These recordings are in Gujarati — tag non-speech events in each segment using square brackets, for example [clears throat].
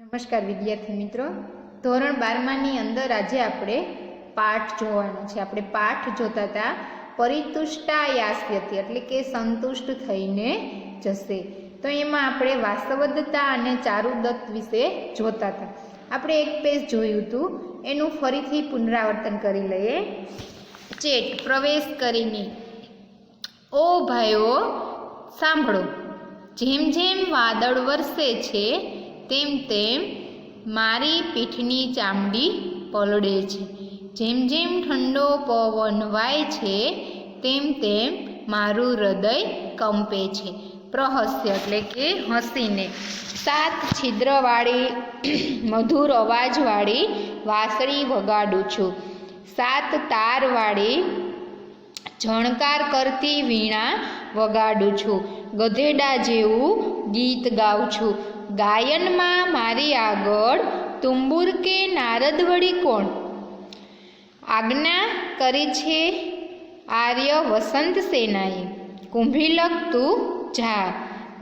નમસ્કાર વિદ્યાર્થી મિત્રો. ધોરણ બારમાની અંદર આજે આપણે પાઠ જોવાનો છે. આપણે પાઠ જોતા હતા પરિતુષ્ટા યાસ્યતિ એટલે કે સંતુષ્ટ થઈને જશે. તો એમાં આપણે વાસ્તવદત્તા અને ચારુદત્ત વિશે જોતા હતા. આપણે એક પેજ જોયું હતું. એનું ફરીથી પુનરાવર્તન કરી લઈએ. ચેટ, પ્રવેશ કરીને. ઓ ભાઈઓ, સાંભળો. જેમ જેમ વાદળ વરસે છે તેમ તેમ મારી પીઠની ચામડી પલળે છે. જેમ જેમ ઠંડો પવન વાય છે, તેમ તેમ મારું હૃદય કંપે છે. પ્રહસ્ય એટલે કે હસીને. સાત છિદ્રવાળી, મધુર અવાજવાળી વાંસળી વગાડું છું. સાત તારવાળી, ઝણકાર કરતી વીણા વગાડું છું. ગધેડા જેવું ગીત ગાઉં છું. ગાયનમાં મારી આગળ તુંબુર કે નારદ વળી કોણ? આજ્ઞા કરી છે આર્ય વસંત સેનાએ. કુંભીલક તું જા,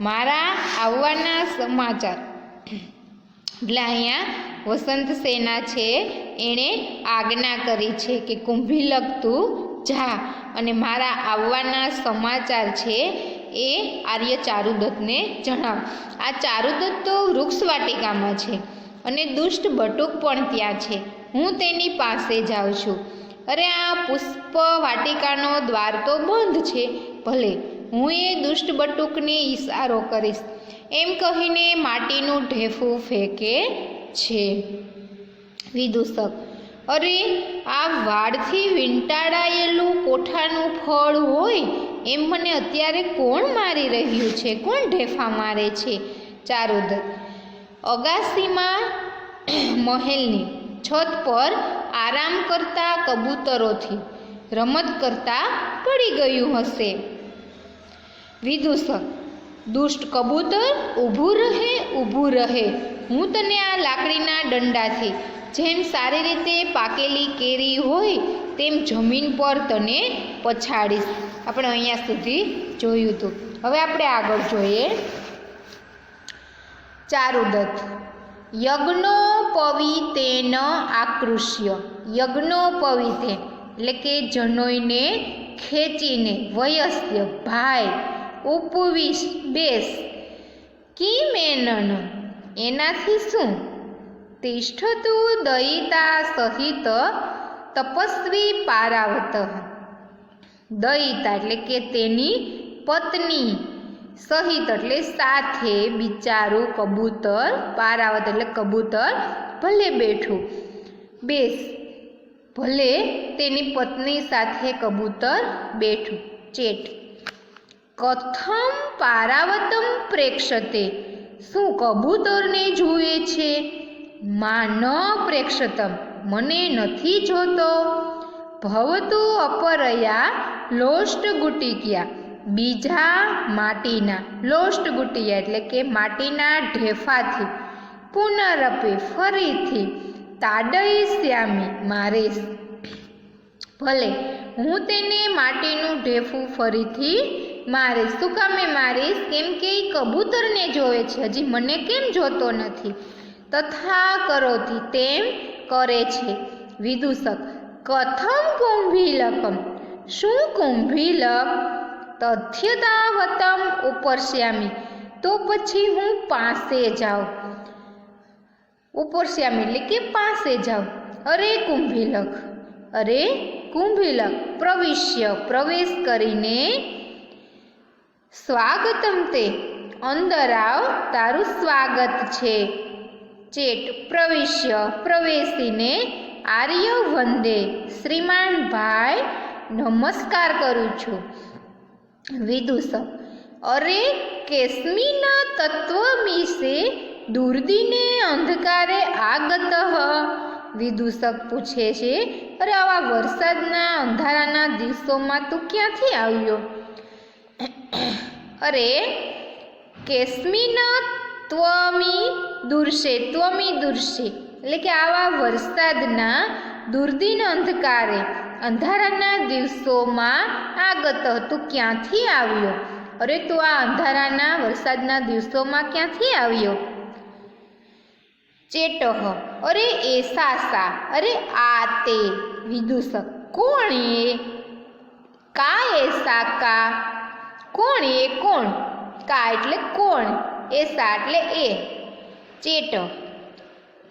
મારા આવવાના સમાચાર. એટલે અહીંયા વસંત સેના છે, એણે આજ્ઞા કરી છે કે કુંભીલક તું જા અને મારા આવવાના સમાચાર છે એ આર્ય ચારુદત્તને જણાવ. આ ચારુદત્ત તો વૃક્ષ વાટિકામાં છે અને દુષ્ટ બટુક પણ ત્યાં છે. હું તેની પાસે જાઉં છું. અરે આ પુષ્પ વાટિકાનો દ્વાર તો બંધ છે. ભલે, હું એ દુષ્ટ બટુકને ઈશારો કરીશ. એમ કહીને માટીનું ઢેફું ફેંકે છે. વિદૂષક, અરે, આ વાડથી વીંટાળાયેલું કોઠાનું ફળ હોય? એમ મને અત્યારે કોણ મારી રહ્યું છે? કોણ ઢેફા મારે છે? ચારુદત્ત અગાસીમાં [clears throat] મહેલની છત પર આરામ કરતા કબૂતરોથી રમત કરતા પડી ગયું હશે. વિદૂષક દુષ્ટ કબૂતર ઊભું રહે ઊભું રહે. હું તને આ લાકડીના દંડાથી જેમ સારી રીતે પાકેલી કેરી હોય, તેમ જમીન પર તને પછાડીશ. આપણે અહીંયા સુધી જોયું હતું. હવે આપણે આગળ જોઈએ. ચારુદત્ત. યજ્ઞો પવિતેન આકૃષ્ય. યજ્ઞો પવિતે એટલે કે જનોઈને ખેંચીને વયસ્ય ભાઈ ઉપવિશ, બેસ. કિમેનન? એનાથી શું? તિષ્ઠતું દયિતા સહિત તપસ્વી પારાવત. દયિતા એટલે કે તેની પત્ની સહિત એટલે સાથે બિચારું કબૂતર, પારાવત એટલે કબૂતર, ભલે બેઠું. બેસ, ભલે તેની પત્ની સાથે કબૂતર બેઠું. ચેટ. કથમ પારાવતમ પ્રેક્ષતે. શું કબૂતરને જુએ છે? માં ન પ્રેક્ષતમ. મને નથી જોતો. ભવતું અપરયા લોષ્ટ ગુટિકિયા બીજા માટીના, લોષ્ટ ગુટિયા એટલે કે માટીના ઢેફાથી પુનરપે ફરીથી તાડઈ શ્યામી મારીશ. ભલે હું તેને માટીનું ઢેફું ફરીથી મારીશ. શું કામે મારીશ? કેમ કે એ કબૂતરને જોવે છે. હજી મને કેમ જોતો નથી? તથા કરોથી તેમ કરે છે. વિદૂષક, કથમ કુંભીલકમ શું કુંભીલક તથ્યતાવતમ ઉપરશ્યામી તો પછી હું પાસે જાઉં. ઉપરશ્યામી એટલે કે પાસે જાઉં. અરે કુંભીલક અરે કુંભીલક પ્રવિશ્ય, પ્રવેશ કરીને સ્વાગતમ તે. અંદર આવ, તારું સ્વાગત છે. ચેટ, પ્રવિશ્ય, પ્રવેશીને આર્ય વંદે. શ્રીમાન ભાઈ નમસ્કાર કરું છું. વિદૂષક અરે કેસમીના તત્વ વિશે દુર્દિને અંધકારે આગત? વિદુષક પૂછે છે, અરે આવા વરસાદના અંધારાના દિવસોમાં તું ક્યાંથી આવ્યો? અરે, કેસ્મીના ત્વમી દુર્શે ત્વમી દુર્શે, એટલે કે આવા વરસાદના દુર્દિન અંધકારે અંધારાના દિવસોમાં આ ગત તું ક્યાંથી આવ્યો? અરે, તું આ અંધારાના વરસાદના દિવસોમાં ક્યાંથી આવ્યો? ચેટહ, અરે, એ સા અરે, આ તે વિદુષક કોણ એ? કા એસા કા કોણ એ, કોણ? કા એટલે કોણ? એ સા એટલે એ. ચેટ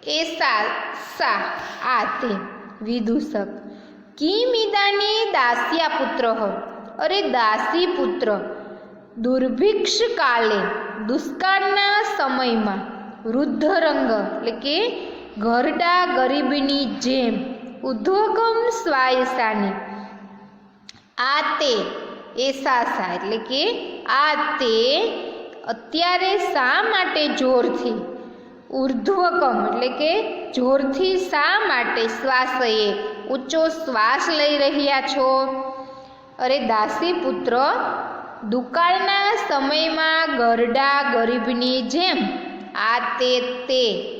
એ સા આ તે વિદુષક કિમિદાને દાસ્યા પુત્ર અરે દાસી પુત્ર દુર્ભિક્ષ કાલે દુષ્કાળના સમયમાં વૃદ્ધ રંગ એટલે કે ઘરડા ગરીબની જેમ ઉદ્ધોગમ સ્વાયસાની આ તે એસાસા, એટલે કે આ તે અત્યારે શા માટે જોરથી? ઉર્ધ્વકમ એટલે કે જોરથી શા માટે શ્વાસએ ઊંચો શ્વાસ લઈ રહ્યા છો? અરે દાસી પુત્ર, દુકાળના સમયમાં ગરડા ગરીબની જેમ આ તે તે.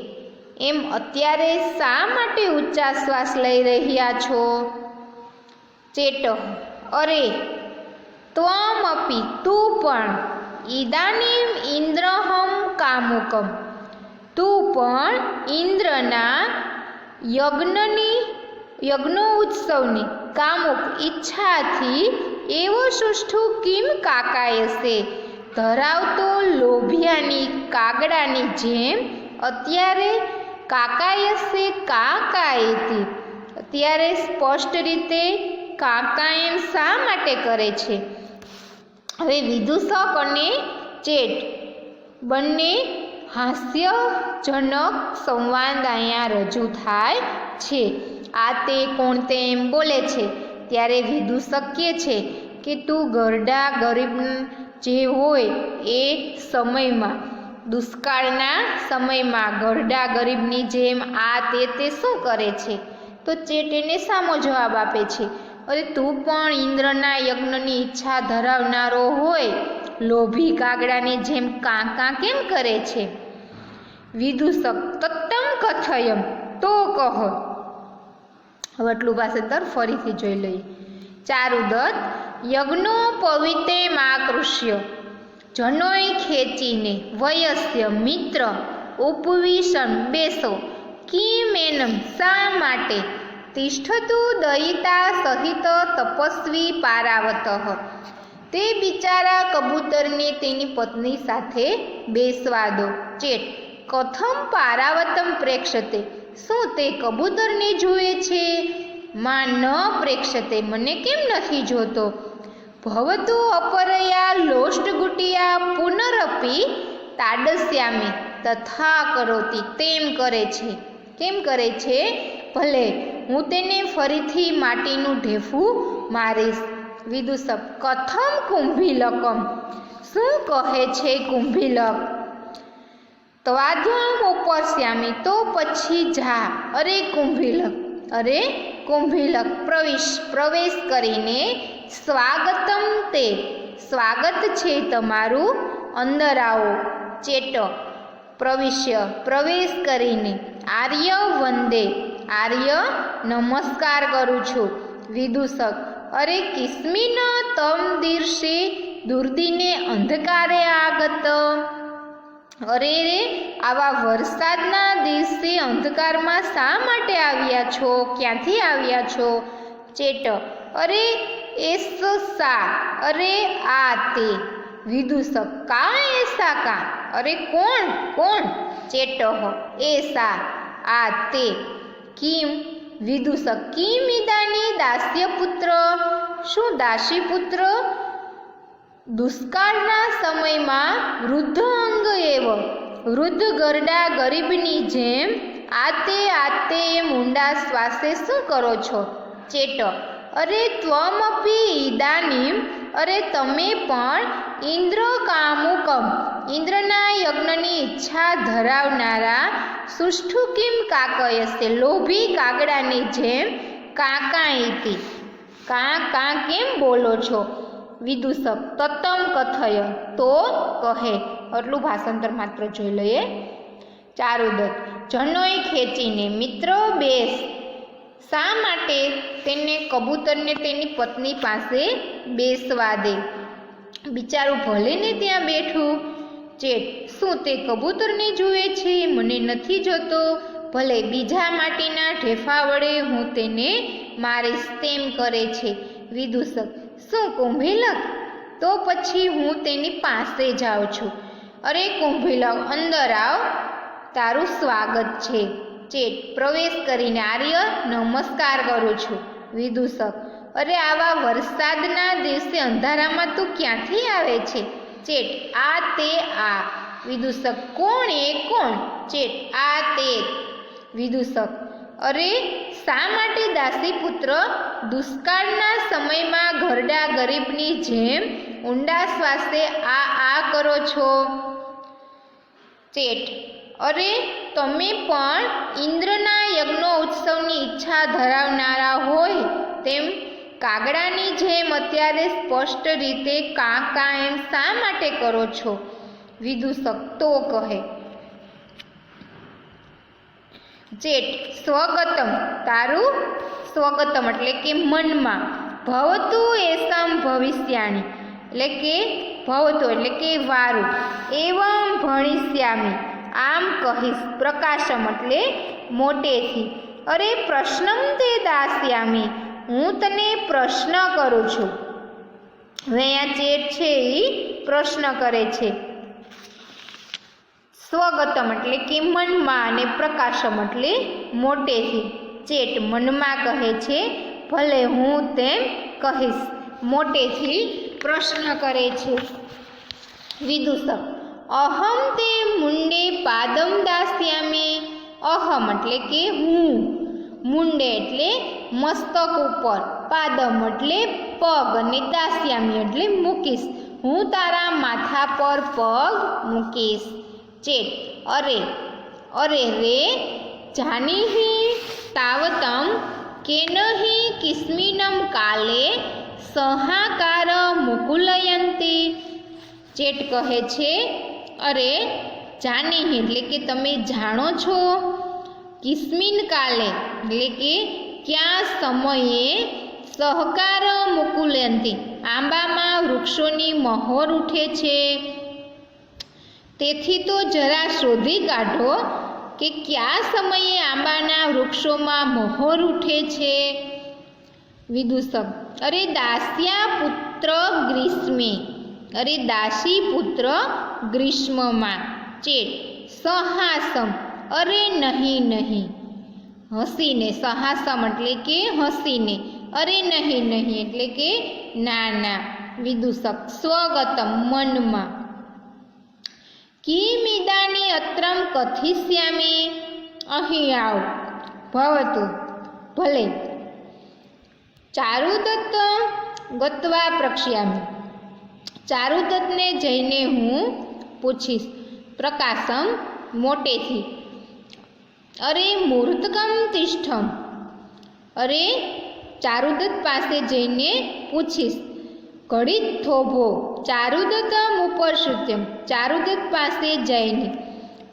એમ અત્યારે શા માટે ઊંચા શ્વાસ લઈ રહ્યા છો? ચેટ અરે, ત્વમ અપી, તું પણ, ઈદાનીમ ઇન્દ્રહમ કામુકમ. તું પણ ઇન્દ્રના યજ્ઞની યજ્ઞો ઉત્સવની કામુક ઈચ્છાથી એવો સુષ્ઠુ કિમ કાકાયશે ધરાવતો લોભિયાની કાગડાની જેમ અત્યારે કાકાયશે કાકાએતી અત્યારે સ્પષ્ટ રીતે કાકા એમ શા માટે કરે છે? હવે વિદૂષક અને ચેટ બંને હાસ્યજનક સંવાદ અહીંયા રજૂ થાય છે. આ તે કોણ તે એમ બોલે છે. ત્યારે વિધુ શક્ય છે કે તું ગરડા ગરીબ જે હોય એ સમયમાં, દુષ્કાળના સમયમાં ગરડા ગરીબની જેમ આ તે તે શું કરે છે? તો ચેટેને સામો જવાબ આપે છે. અરે તું પણ ઇન્દ્રના યજ્ઞની ઈચ્છા ધરાવનારો હોય, લોભી કાગડાની જેમ કાંકા કેમ કરે છે? વિદુષક તત્તમ કથયમ, તો કહો. હવે આટલું ભાષાંતર ફરીથી જોઈ લઈએ ચારુદત્ત, યજ્ઞો પવિતે માકૃષ્ય. જનોય ખેંચીને વયસ્ય મિત્ર ઉપવિશન બેસો. કિમેનમ શા માટે? તિષ્ઠતુ દયિતા સહિત તપસ્વી પારાવત. તે બિચારા કબૂતરને તેની પત્ની સાથે બેસવા દો. ચેટ. કથમ પારાવતમ પ્રેક્ષતે. શું તે કબૂતરને જુએ છે? માં ન પ્રેક્ષતે મને કેમ નથી જોતો? ભવતુ અપરયા લોષ્ટગુટિયા પુનરપી તાડસ્યામી તથા કરોતી તેમ કરે છે. કેમ કરે છે? ભલે હું તેને ફરીથી માટીનું ઢેફું મારીશ. વિદુષક કથમ કુંભીલકમ. શું કહે છે કુંભીલક? ત્વાધ્વમ શ્યામી, તો પછી જા અરે કુંભીલક અરે કુંભીલક, પ્રવેશ પ્રવેશ કરીને સ્વાગતમ તે. સ્વાગત છે તમારું. અંદર આવો ચેટ પ્રવિશ્ય, પ્રવેશ કરીને આર્ય વંદે. આર્ય, નમસ્કાર કરું છું. વિદૂષક, અરે કિસ્મિન તમ દીર્ષે, દુર્દીને અંધકારે આગત. અરે રે, આવા વરસાદના દિવસે અંધકારમાં શા માટે આવ્યા છો? ક્યાંથી આવ્યા છો? ચેટ, અરે, એસ સા, અરે, આ તે. વિદુષક, કા એસા કા? અરે, કોણ? કોણ? ચેટ એસા આ તે. કિમ, વિદુષક, કિમ ઇદાની દાસ્ય પુત્ર શું દાસી પુત્ર દુષ્કાળના સમયમાં વૃદ્ધ અંગ એવ. વૃદ્ધ ગરડા ગરીબની જેમ આતે આતે એમ ઊંડા શ્વાસે શું કરો છો? ચેટ. અરે ત્વમપી ઈદાનીમ. અરે તમે પણ ઇન્દ્ર કામુકમ. ઇન્દ્રના યજ્ઞની ઈચ્છા ધરાવનારા સુષ્ઠુ કિમ કાકયસે? લોભી કાગડાની જેમ કાકા કાં કાં, કા કેમ બોલો છો? વિદૂષક તત્તમ કથય તો કહે. આટલું ભાષાંતર માત્ર જોઈ લઈએ. ચારુદત્ત જનોએ ખેંચીને મિત્ર બેસ. શા માટે તેને કબૂતરને તેની પત્ની પાસે બેસવા દે? બિચારું ભલે ને ત્યાં બેઠું. ચેટ શું તે કબૂતરને જુએ છે? મને નથી જોતો. ભલે બીજા માટીના ઢેફા વડે હું તેને મારીશ, તેમ કરે છે. વિદૂષક શું કુંભીલક? તો પછી હું તેની પાસે જાઉં છું. અરે કુંભીલક, અંદર આવ. તારું સ્વાગત છે. ચેટ, પ્રવેશ કરીને આર્ય, નમસ્કાર કરું છું. વિદૂષક, અરે આવા વરસાદના દિવસે અંધારામાં તું ક્યાંથી આવે છે? ચેટ, આ તે આ. વિદૂષક, કોણ એ? કોણ? ચેટ, આ તે. વિદૂષક અરે, શા માટે દાસી પુત્ર દુષ્કાળના સમયમાં ઘરડા ગરીબની જેમ ઊંડા શ્વાસે આ આ કરો છો? ચેટ. અરે, તમે પણ ઇન્દ્રના યજ્ઞો ઉત્સવની ઈચ્છા ધરાવનારા હોય તેમ કાગડાની જેમ અત્યારે સ્પષ્ટ રીતે કાં કાં એમ શા માટે કરો છો? વિદૂષક તો કહે. ચેટ સ્વગતમ, તારું સ્વગતમ એટલે કે મનમાં. ભવતું એસામ ભવિષ્યાણી, એટલે કે ભવતો, એટલે કે વારું. એવમ ભણિષ્યામી, આમ કહીશ, પ્રકાશમ એટલે મોટેથી. અરે પ્રશ્નમ તે દાસ્યામી, હું તને પ્રશ્ન કરું છું. હવે અહીંયા ચેટ છે એ પ્રશ્ન કરે છે. સ્વગતમ એટલે કે મનમાં અને પ્રકાશમ એટલે મોટેથી. ચેટ મનમાં કહે છે, ભલે હું તેમ કહીશ. મોટેથી પ્રશ્ન કરે છે. વિદુષક, અહમ તે મુંડે પાદમ દાસ્યામી. અહમ એટલે કે હું. મુંડે એટલે મસ્તક ઉપર. પાદમ એટલે પગ અને દાસ્યામી એટલે મૂકીશ. હું તારા માથા પર પગ મૂકીશ. ચેત. અરે અરે રે, જાનીહી તાવતમ કેનહી કિસ્મિનમ કાલે સહાકાર મુકુલયંતી. ચેટ કહે છે, અરે, જાનીહી, એટલે કે તમે જાણો છો, કિસ્મિન કાલે, એટલે કે ક્યાં સમયે સહકાર મુકુલયંતી. આંબામાં વૃક્ષોની મહોર ઉઠે છે. તેથી તો જરા શોધી કાઢો કે કયા સમયે આંબાના વૃક્ષોમાં મહોર ઉઠે છે? વિદૂષક અરે દાસ્યા પુત્ર ગ્રીષ્મે. અરે દાસી પુત્ર ગ્રીષ્મમાં. ચેટ. સહાસમ. અરે નહીં નહીં. હસીને, સહાસમ એટલે કે હસીને. અરે નહીં નહીં એટલે કે ના ના. વિદૂષક સ્વગતમ મનમાં. કિમિદાની અત્રમ કથિષ્યામી અહીં આવ ભવતું ભલે ચારુદત્ત ગત્વા પ્રક્ષ્યામી ચારુદત્તને જઈને હું પૂછીશ પ્રકાશમ મોટેથી અરે મૂર્તકમ તિષ્ઠમ અરે ચારુદત્ત પાસે જઈને પૂછીશ ઘડી થોભો ચારુદત્તમ ઉપર શુદ્ધમ ચારુદત્ત પાસે જઈને,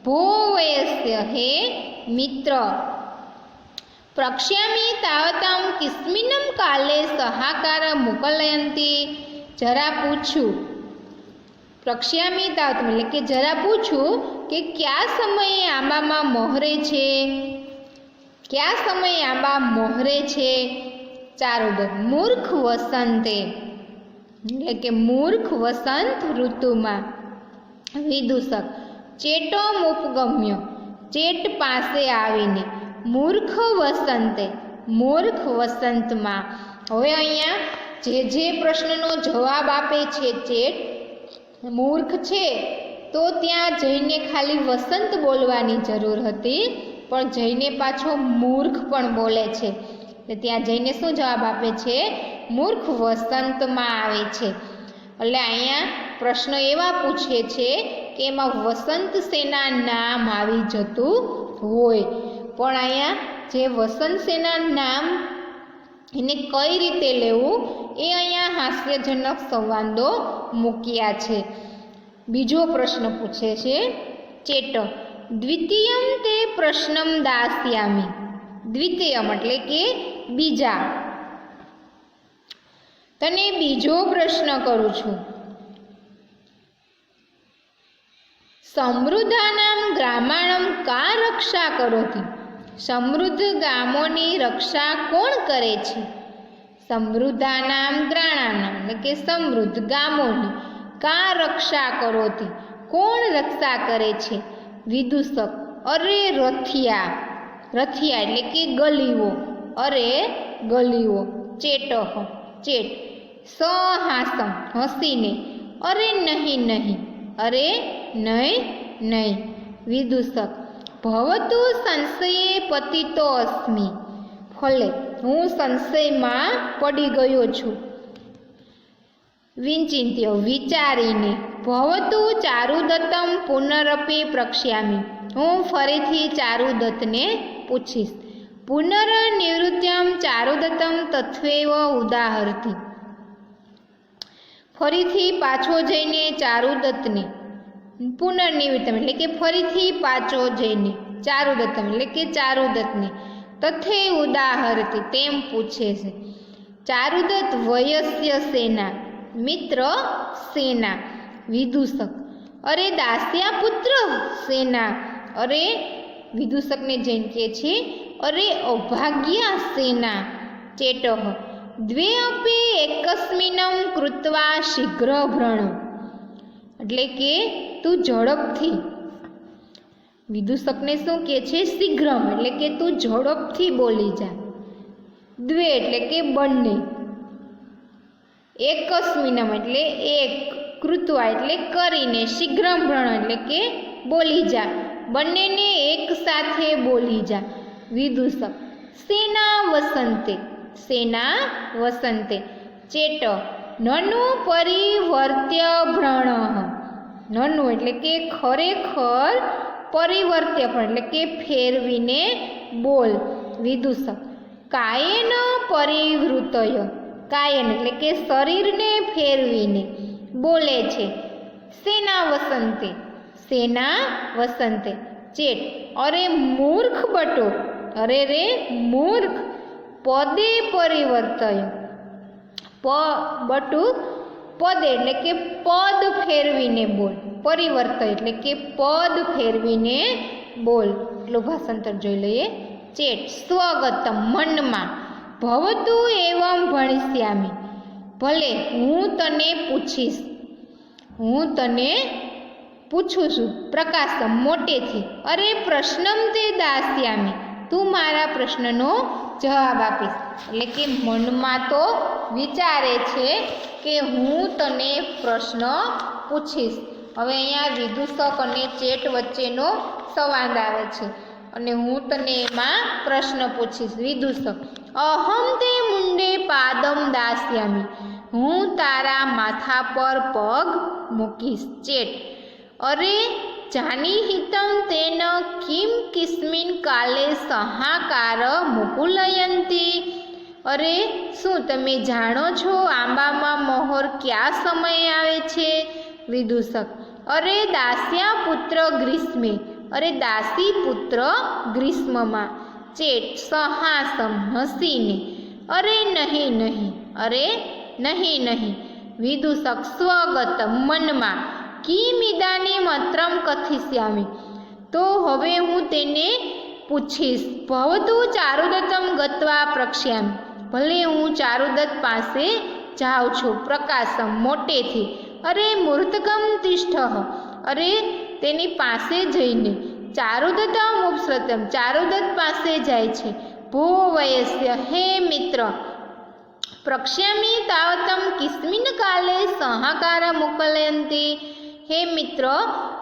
ભોવયસ્ય હે મિત્ર, પ્રક્ષ્યામી તાવતમ કિસ્મિનમ કાલે સહાકાર મોકલયંતી. જરા પૂછું, પ્રક્ષ્યામી તાવતમ, એટલે કે જરા પૂછું કે કયા સમયે આંબામાં મોહરે છે? કયા સમયે આંબા મોહરે છે? ચારુદત્ત, મૂર્ખ વસંતે એટલે કે મૂર્ખ વસંત ઋતુમાં. વિદૂષક ચેટો મુપગમ્યો ચેટ પાસે આવીને, મૂર્ખ વસંતે, મૂર્ખ વસંતમાં. હવે અહીંયા જે જે પ્રશ્નનો જવાબ આપે છે ચેટ, મૂર્ખ છે, તો ત્યાં જઈને ખાલી વસંત બોલવાની જરૂર હતી, પણ જઈને પાછો મૂર્ખ પણ બોલે છે. ત્યાં જઈને શું જવાબ આપે છે? મૂર્ખ વસંતમાં આવે છે. એટલે અહીંયા પ્રશ્ન એવા પૂછે છે કે એમાં વસંત સેના નામ આવી જતું હોય. પણ અહીંયા જે વસંત સેના નામ એને કઈ રીતે લેવું એ અહીંયા હાસ્યજનક સંવાદો મૂક્યા છે. બીજો પ્રશ્ન પૂછે છે ચેટ દ્વિતીયમ તે પ્રશ્નમ દાસ્યામી. દ્વિતીયમ એટલે કે બીજા. તને બીજો પ્રશ્ન કરું છું. સમૃદ્ધાનામ ગ્રામાણમ કા રક્ષા કરોતી સમૃદ્ધ ગામોની રક્ષા કોણ કરે છે? સમૃદ્ધાનામ ગ્રાણાનામ, એટલે કે સમૃદ્ધ ગામોની કા રક્ષા કરોતી કોણ રક્ષા કરે છે? વિદૂષક, અરે રથિયા. રથિયા એટલે કે ગલીઓ. અરે ગલીઓ. ચેટહ ચેટ. સહાસમ હસીને, અરે નહીં નહીં, અરે નહીં નહીં. વિદૂષક, ભવતુ સંશયે પતિતો અસ્મિ. ફલે, હું સંશયમાં પડી ગયો છું. વિચિંત્ય વિચારીને, ભવતુ ચારુદત્તમ પુનરપી પ્રક્ષ્યામી. હું ફરીથી ચારુદત્તને પૂછીશ. પુનર્નિવૃત્યમ ચારુદત્તમ તત્વેવ ઉદાહરતી. ફરીથી પાછો જઈને ચારુદત્તને. પુનર્નિવૃત્તમ એટલે કે ફરીથી પાછો જઈને ચારુદત્તમ એટલે કે ચારુદત્તને. તથે ઉદાહરતી તેમ પૂછે છે. ચારુદત્ત વયસ્ય સેના, મિત્ર સેના વિદૂષક અરે દાસ્યા પુત્ર સેના, અરે વિદૂષકને જૈન કહે છે અરે અભાગ્યા સેના ચેટો દ્વે અપી એકસ્મિનમ કૃત્વા શીઘ્ર ભ્રણ એટલે કે તું ઝડપથી. વિદુષકને શું કહે છે? શીઘ્રમ, એટલે કે તું ઝડપથી બોલી જા. દ્વે એટલે કે બંને. એકસ્મિનમ એટલે એક, કૃત્વા એટલે કરીને, શીઘ્રમ ભ્રણ એટલે કે બોલી જા. બંનેને એક સાથે બોલી જા. વિદૂષક. સેના વસંતે સેના વસંતે, ચેટ, નનુ પરિવર્ત્ય ભ્રણ. નનુ એટલે કે ખરેખર પરિવર્ત્ય પણ, એટલે કે ફેરવીને બોલ. વિદૂષક. કાયન પરિવૃતય. કાયન એટલે કે શરીરને ફેરવીને બોલે છે. સેના વસંતે સેના વસંતે, ચેટ. અરે મૂર્ખ બટો. અરે રે મૂર્ખ. પદે પરિવર્તન પ બટુ પદ એટલે કે પદ ફેરવીને બોલ. પરિવર્તન એટલે કે પદ ફેરવીને બોલ. એટલું ભાષાંતર જોઈ લઈએ. ચેટ, સ્વગતમ, મનમાં. ભવતું એવમ ભણિષ્યામી. ભલે હું તને પૂછીશ. હું તને પૂછું છું. પ્રકાશમ મોટેથી. અરે પ્રશ્નમ તે દાસ્યામી. તું મારા પ્રશ્નનો જવાબ આપીશ. એટલે કે મનમાં તો વિચારે છે કે હું તને પ્રશ્ન પૂછીશ. હવે અહીંયા વિદૂષક અને ચેટ વચ્ચેનો સંવાદ આવે છે. અને હું તને એમાં પ્રશ્ન પૂછીશ. વિદૂષક અહમ તે મુંડે પાદમ દાસ્યામી. હું તારા માથા પર પગ મૂકીશ. ચેટ, અરે જાની હિતમ તેન કિમ કિસ્મિન કાલે સહાકાર મુકુલયંતી અરે શું તમે જાણો છો આંબામાં મોહર કયા સમયે આવે છે? વિદૂષક, અરે, દાસ્યા પુત્ર ગ્રીષ્મે, અરે, દાસી પુત્ર ગ્રીષ્મમાં ચેટ સહાસમ હસીને, અરે, નહીં નહીં, અરે, નહીં નહીં, વિદૂષક સ્વગત મનમાં કિમિદાની મત્રમ કથિષ્યામી. તો હવે હું તેને પૂછીશ. ભવતું ચારુદત્તમ ગત્વા પ્રક્ષ્યામી. ભલે હું ચારુદત્ત પાસે જાઉં છું, પ્રકાશમ મોટેથી. અરે મૂર્તકમ તિષ્ઠ. અરે તેની પાસે જઈને ચારુદત્તમ ઉપસ્રતમ ચારુદત્ત પાસે જાય છે. ભો વયસ્ય હે મિત્ર. પ્રક્ષ્યામી તાવતમ કિસ્મિન કાલે સહાકાર મોકલયંતી. હે મિત્ર,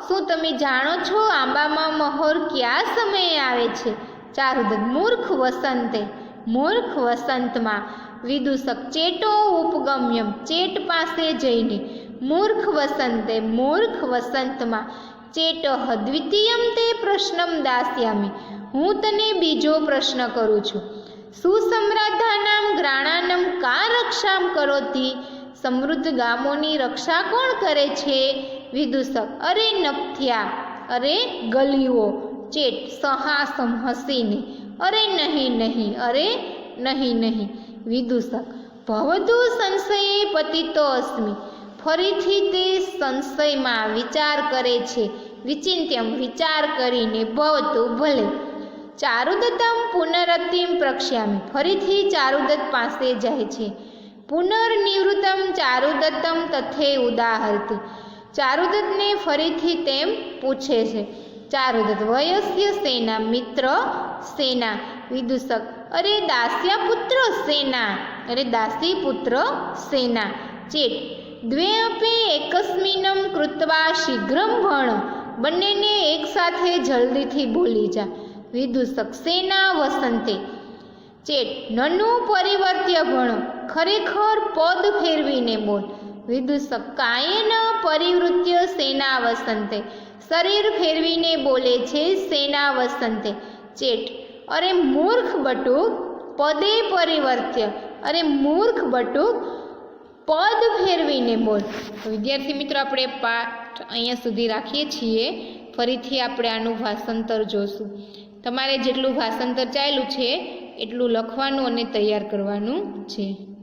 શું તમે જાણો છો આંબામાં મહોર કયા સમયે આવે છે? ચારુદત્ત મૂર્ખ વસંતે, મૂર્ખ વસંતમાં વિદૂષક ચેટો ઉપગમ્યમ ચેટ પાસે જઈને. મૂર્ખ વસંતે, મૂર્ખ વસંતમાં ચેટ દ્વિતીયમ તે પ્રશ્નમ દાસ્યામી. હું તને બીજો પ્રશ્ન કરું છું. સુસમ્રાધાનામ ગ્રાણાનમ કા રક્ષામ કરોતી? સમૃદ્ધ ગામોની રક્ષા કોણ કરે છે? વિદૂષક. અરે નપ્થ્યા અરે ગલીઓ, ચેટ, સહાસમ હસીને. અરે નહીં નહીં, અરે નહીં નહીં. વિદૂષક ભવતુ સંશયે પતિતો અસ્મિ. ફરીથી તે સંશયમાં વિચાર કરે છે. વિચિંત્યમ વિચાર કરીને ભવતું ભલે. ચારુદત્તમ પુનરતિમ પ્રક્ષ્યામી. ફરીથી ચારુદત્ત પાસે જાય છે. પુનર્નિવૃત્તમ ચારુદત્તમ તથે ઉદાહરતી. ચારુદત્તને ફરીથી તેમ પૂછે છે, ચારુદત્ત, વયસ્ય સેના મિત્ર સેના, વિદુષક, અરે દાસ્યા પુત્ર સેના, અરે દાસી પુત્ર સેના ચેટ દ્વે અપે એકસ્મિનમ કૃત્વા શીઘ્રમ ભણ, બંનેને એકસાથે જલ્દીથી બોલી જા, વિદુષક સેના વસંતે ચેટ નનું પરિવર્ત્ય ભણો, ખરેખર પદ ફેરવીને બોલ વિદુષક કાયેન પરિવૃત્ય સેના વસંતે. શરીર ફેરવીને બોલે છે સેના વસંતે. ચેટ. અરે મૂર્ખ બટુક પદે પરિવર્ત્ય. અરે મૂર્ખ બટુક પદ ફેરવીને બોલ. વિદ્યાર્થી મિત્રો, આપણે પાઠ અહીંયા સુધી રાખીએ છીએ. ફરીથી આપણે આનું ભાષાંતર જોશું. તમારે જેટલું ભાષાંતર ચાલ્યું છે, એટલું લખવાનું અને તૈયાર કરવાનું છે.